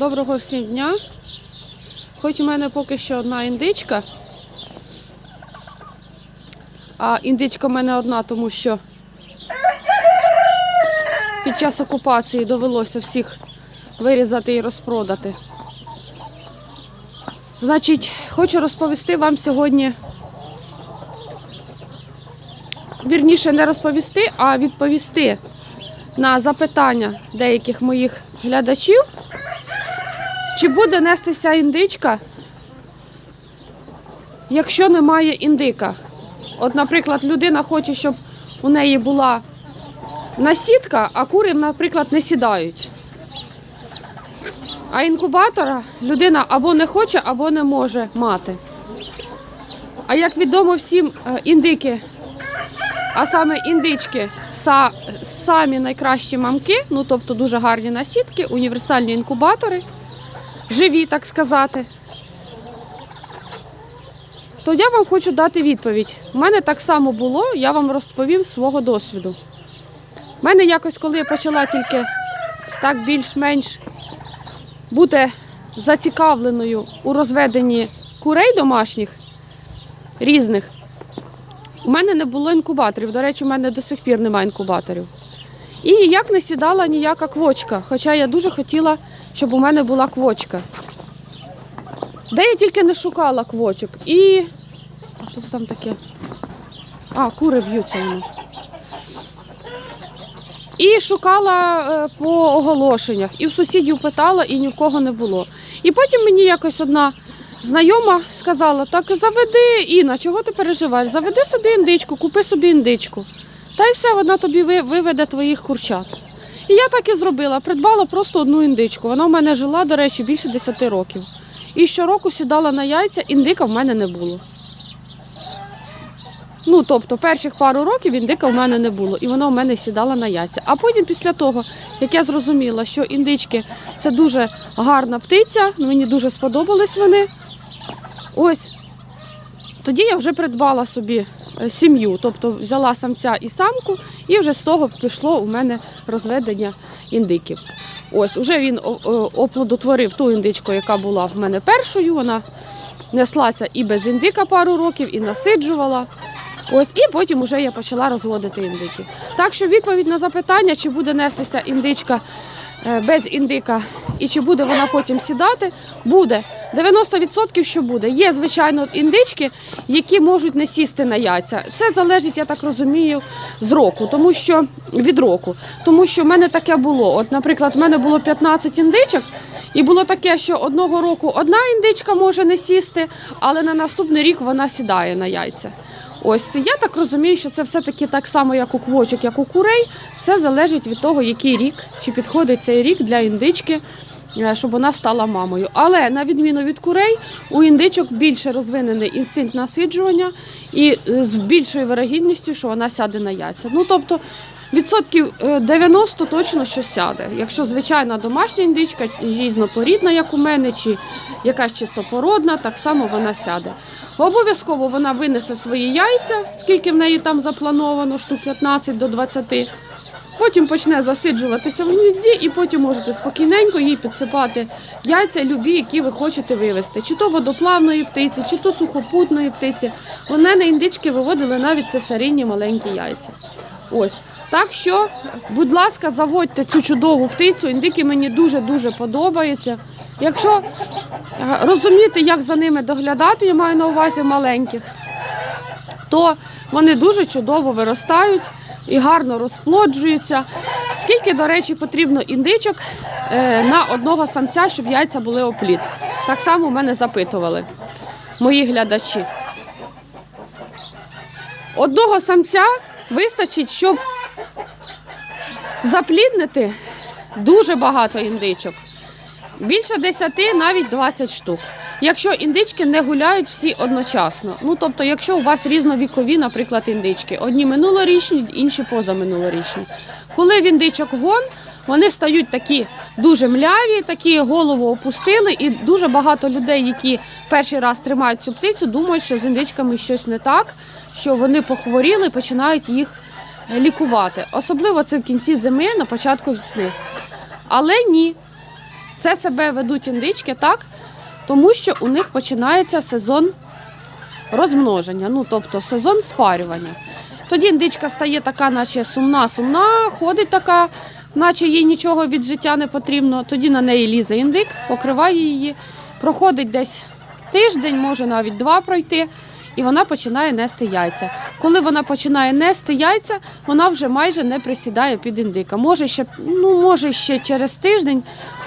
Доброго всім дня. Хоч у мене поки що одна індичка. А індичка в мене одна, тому що під час окупації довелося всіх вирізати і розпродати. Значить, хочу розповісти вам сьогодні. Вірніше не розповісти, а відповісти на запитання деяких моїх глядачів. Чи буде нестися індичка, якщо немає індика? От, наприклад, людина хоче, щоб у неї була насідка, а кури, наприклад, не сідають. А інкубатора людина або не хоче, або не може мати. А як відомо всім, е, індики, а саме індички, са- самі найкращі мамки, ну тобто дуже гарні насідки, універсальні інкубатори живі, так сказати. То я вам хочу дати відповідь. У мене так само було, я вам розповім свого досвіду. У мене якось, коли я почала тільки так більш-менш бути зацікавленою у розведенні курей домашніх різних, у мене не було інкубаторів. До речі, у мене до сих пір немає інкубаторів. І ніяк не сідала ніяка квочка. Хоча я дуже хотіла, щоб у мене була квочка. Де я тільки не шукала квочок. І. А що це там таке? А, кури б'ються воно. І шукала е, по оголошеннях, і в сусідів питала, і ні в кого не було. І потім мені якось одна знайома сказала: так заведи, Інна, чого ти переживаєш? Заведи собі індичку, купи собі індичку. Та й все, вона тобі ви- виведе твоїх курчат. І я так і зробила. Придбала просто одну індичку. Вона в мене жила, до речі, більше 10 років. І щороку сідала на яйця, індика в мене не було. Ну, тобто, перших пару років індика в мене не було, і вона в мене сідала на яйця. А потім, після того, як я зрозуміла, що індички це дуже гарна птиця, мені дуже сподобались вони. Ось тоді я вже придбала собі сім'ю, тобто взяла самця і самку, і вже з того пішло у мене розведення індиків. Ось, уже він оплодотворив ту індичку, яка була в мене першою. Вона неслася і без індика пару років, і насиджувала. Ось, і потім вже я почала розводити індиків. Так що відповідь на запитання, чи буде нестися індичка е, без індика і чи буде вона потім сідати, буде. 90% що буде. Є, звичайно, індички, які можуть не сісти на яйця. Це залежить, я так розумію, з року, тому що від року. Тому що в мене таке було. От, наприклад, в мене було 15 індичок, і було таке, що одного року одна індичка може не сісти, але на наступний рік вона сідає на яйця. Ось я так розумію, що це все-таки так само, як у квочок, як у курей. Все залежить від того, який рік, чи підходить цей рік для індички, е, щоб вона стала мамою. Але на відміну від курей, у індичок більше розвинений інстинкт насиджування і з більшою вирогідністю, що вона сяде на яйця. Ну тобто. Відсотків е, 90 точно що сяде. Якщо звичайна домашня індичка, різнопорідна, як у мене, чи якась чистопородна, так само вона сяде. Обов'язково вона винесе свої яйця, скільки в неї там заплановано, штук 15 до 20. Потім почне засиджуватися в гнізді, і потім можете спокійненько їй підсипати яйця, любі, які ви хочете вивезти. Чи то водоплавної птиці, чи то сухопутної птиці. У мене індички виводили навіть цесаринні маленькі яйця. Ось. Так що, будь ласка, заводьте цю чудову птицю. Індики мені дуже-дуже подобаються. Якщо е, розуміти, як за ними доглядати, я маю на увазі маленьких, то вони дуже чудово виростають і гарно розплоджуються. Скільки, до речі, потрібно індичок е, на одного самця, щоб яйця були оплід? Так само в мене запитували мої глядачі. Одного самця вистачить, щоб запліднити дуже багато індичок. Більше 10, навіть 20 штук. Якщо індички не гуляють всі одночасно. Ну тобто, якщо у вас різновікові, наприклад, індички, одні минулорічні, інші позаминулорічні. Коли в індичок гон, вони стають такі дуже мляві, такі голову опустили, і дуже багато людей, які перший раз тримають цю птицю, думають, що з індичками щось не так, що вони похворіли починають їх лікувати. Особливо це в кінці зими, на початку весни. Але ні. Це себе ведуть індички так, тому що у них починається сезон розмноження, ну тобто сезон спарювання. Тоді індичка стає така, наче сумна, сумна, ходить така, наче їй нічого від життя не потрібно. Тоді на неї лізе індик, покриває її, проходить десь тиждень, може навіть два пройти, і вона починає нести яйця. Коли вона починає нести яйця, вона вже майже не присідає під індика. Може ще, ну, може ще через тиждень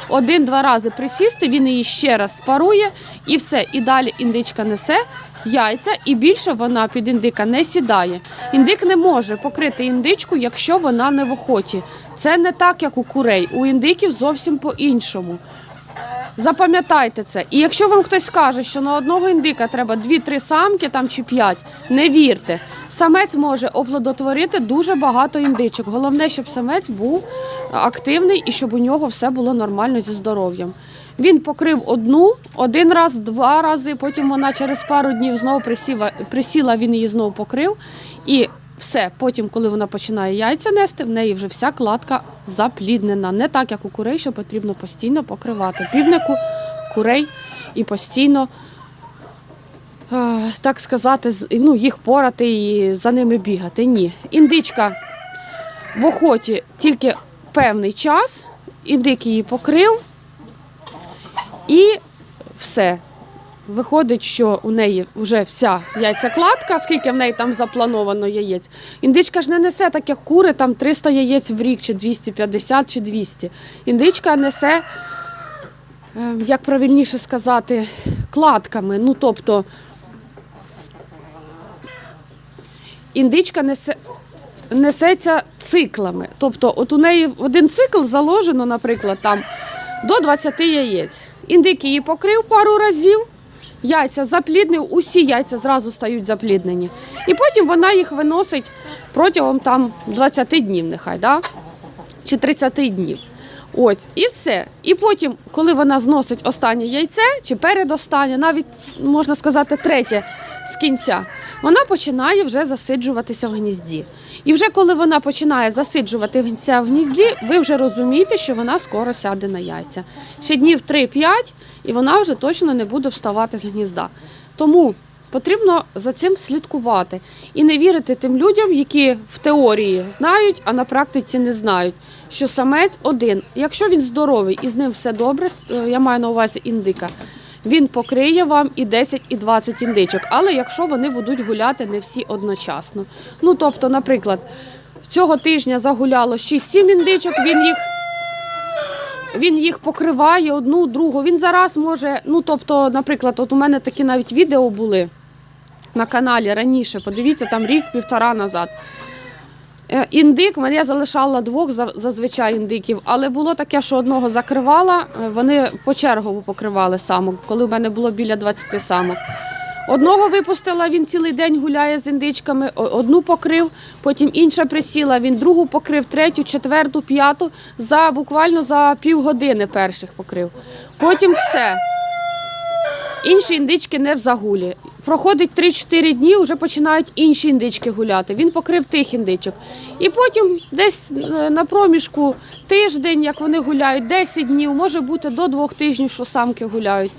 один-два рази присісти, він її ще раз спарує і все. І далі індичка несе яйця, і більше вона під індика не сідає. Індик не може покрити індичку, якщо вона не в охоті. Це не так, як у курей. У індиків зовсім по-іншому. Запам'ятайте це. І якщо вам хтось скаже, що на одного індика треба 2-3 самки там чи 5, не вірте. Самець може оплодотворити дуже багато індичок. Головне, щоб самець був активний і щоб у нього все було нормально зі здоров'ям. Він покрив одну, один раз, два рази, потім вона через пару днів знову присіла, присіла він її знову покрив. І все, потім, коли вона починає яйця нести, в неї вже вся кладка запліднена. Не так, як у курей, що потрібно постійно покривати. Півнику курей і постійно, е, так сказати, ну, їх порати і за ними бігати. Ні. Індичка в охоті тільки певний час, індик її покрив і все. Виходить, що у неї вже вся яйцекладка, скільки в неї там заплановано яєць. Індичка ж не несе так, як кури, там 300 яєць в рік, чи 250, чи 200. Індичка несе, е, як правильніше сказати, кладками. Ну, тобто, індичка несе, несеться циклами. Тобто, от у неї один цикл заложено, наприклад, там до 20 яєць. Індик її покрив пару разів, яйця запліднив, усі яйця зразу стають запліднені. І потім вона їх виносить протягом там 20 днів, нехай, да? чи 30 днів. Ось, і все. І потім, коли вона зносить останнє яйце, чи передостаннє, навіть можна сказати, третє з кінця, вона починає вже засиджуватися в гнізді. І вже коли вона починає засиджуватися в гнізді, ви вже розумієте, що вона скоро сяде на яйця. Ще днів 3-5, і вона вже точно не буде вставати з гнізда. Тому потрібно за цим слідкувати і не вірити тим людям, які в теорії знають, а на практиці не знають, що самець один. Якщо він здоровий і з ним все добре, е, я маю на увазі індика. Він покриє вам і 10, і 20 індичок, але якщо вони будуть гуляти не всі одночасно. Ну тобто, наприклад, цього тижня загуляло 6-7 індичок, він їх він їх покриває одну, другу. Він зараз може, ну тобто, наприклад, от у мене такі навіть відео були на каналі раніше. Подивіться, там рік-півтора назад. Е, Індик, мене залишала двох за- зазвичай індиків, але було таке, що одного закривала, е, вони почергово покривали самок, коли в мене було біля 20 самок. Одного випустила, він цілий день гуляє з індичками, одну покрив, потім інша присіла, він другу покрив, третю, четверту, п'яту, за буквально за півгодини перших покрив. Потім все. Інші індички не в загулі. Проходить 3-4 дні, вже починають інші індички гуляти. Він покрив тих індичок. І потім десь е, на проміжку тиждень, як вони гуляють, 10 днів, може бути до двох тижнів, що самки гуляють.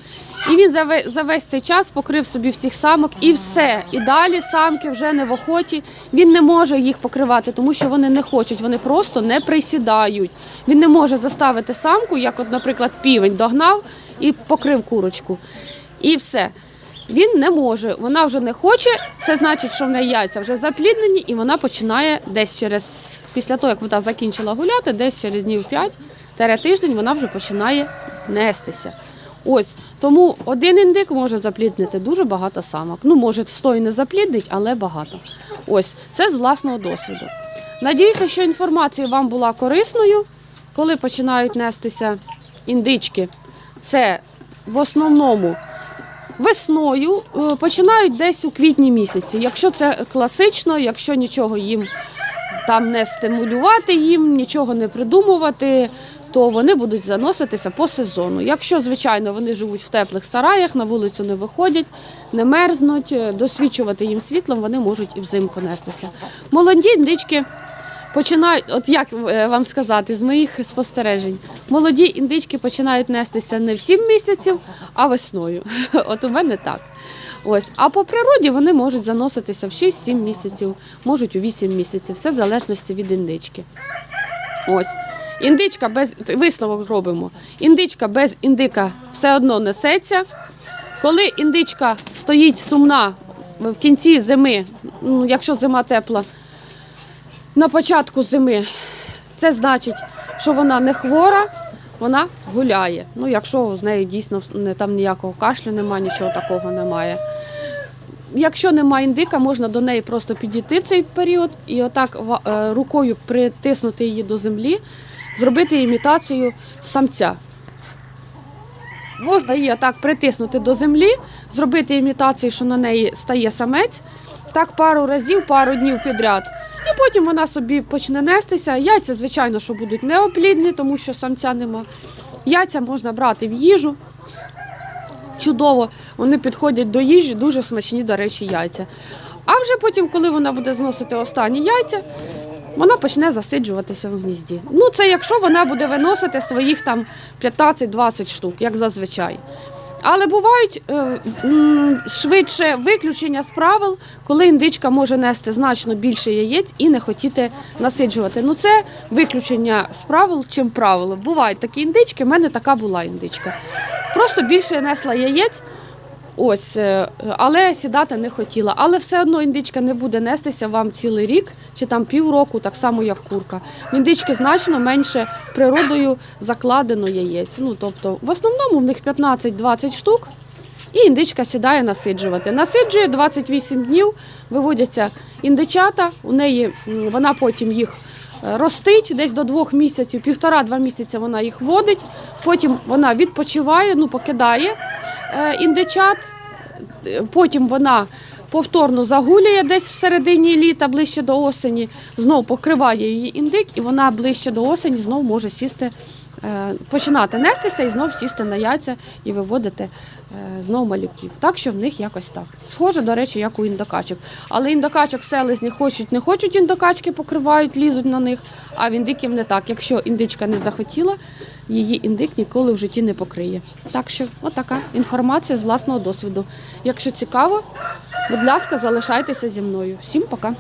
І він за за весь цей час покрив собі всіх самок і все. І далі самки вже не в охоті. Він не може їх покривати, тому що вони не хочуть, вони просто не присідають. Він не може заставити самку, як, от, наприклад, півень догнав і покрив курочку. І все. Він не може, вона вже не хоче. Це значить, що в неї яйця вже запліднені, і вона починає десь через після того, як вона закінчила гуляти, десь через днів 5 тиждень вона вже починає нестися. Ось тому один індик може запліднити дуже багато самок. Ну, може, 100 і не запліднить, але багато. Ось це з власного досвіду. Надіюся, що інформація вам була корисною. Коли починають нестися індички, це в основному весною е, починають десь у квітні місяці. Якщо це класично, якщо нічого їм там не стимулювати їм, нічого не придумувати, то вони будуть заноситися по сезону. Якщо, звичайно, вони живуть в теплих сараях, на вулицю не виходять, не мерзнуть, е, досвідчувати їм світлом, вони можуть і взимку нестися. Молоді індички починають, от як е, вам сказати, з моїх спостережень, молоді індички починають нестися не в 7 місяців, а весною. От у мене так. Ось. А по природі вони можуть заноситися в 6-7 місяців, можуть у 8 місяців, все в залежності від індички. Ось. Індичка без висновок робимо. Індичка без індика все одно несеться. Коли індичка стоїть сумна в кінці зими, ну, якщо зима тепла, на початку зими, це значить, що вона не хвора, вона гуляє. Ну, якщо з нею дійсно там ніякого кашлю немає, нічого такого немає. Якщо немає індика, можна до неї просто підійти в цей період і отак е, рукою притиснути її до землі, зробити імітацію самця. Можна її так притиснути до землі, зробити імітацію, що на неї стає самець, так пару разів, пару днів підряд. І потім вона собі почне нестися. Яйця, звичайно, що будуть неоплідні, тому що самця нема. Яйця можна брати в їжу. Чудово, вони підходять до їжі, дуже смачні, до речі, яйця. А вже потім, коли вона буде зносити останні яйця, вона почне засиджуватися в гнізді. Ну, це якщо вона буде виносити своїх там 15-20 штук, як зазвичай. Але бувають е, швидше виключення з правил, коли індичка може нести значно більше яєць і не хотіти насиджувати. Ну це виключення з правил, чим правило. Бувають такі індички, в мене така була індичка. Просто більше несла яєць, ось, е, але сідати не хотіла. Але все одно індичка не буде нестися вам цілий рік чи там півроку, так само як курка. Індички значно менше природою закладено яєць. Ну, тобто, в основному в них 15-20 штук. І індичка сідає насиджувати. Насиджує 28 днів, виводяться індичата, у неї вона потім їх е, ростить десь до двох місяців, півтора-два місяці вона їх водить, потім вона відпочиває, ну покидає індичат, Е, потім вона повторно загулює десь в середині літа, ближче до осені, знов покриває її індик, і вона ближче до осені знов може сісти, починати нестися і знов сісти на яйця і виводити е, знов малюків. Так що в них якось так. Схоже, до речі, як у індокачок. Але індокачок селезні хочуть, не хочуть індокачки, покривають, лізуть на них, а в індиків не так. Якщо індичка не захотіла, її індик ніколи в житті не покриє. Так що, отака інформація з власного досвіду. Якщо цікаво, будь ласка, залишайтеся зі мною. Всім пока.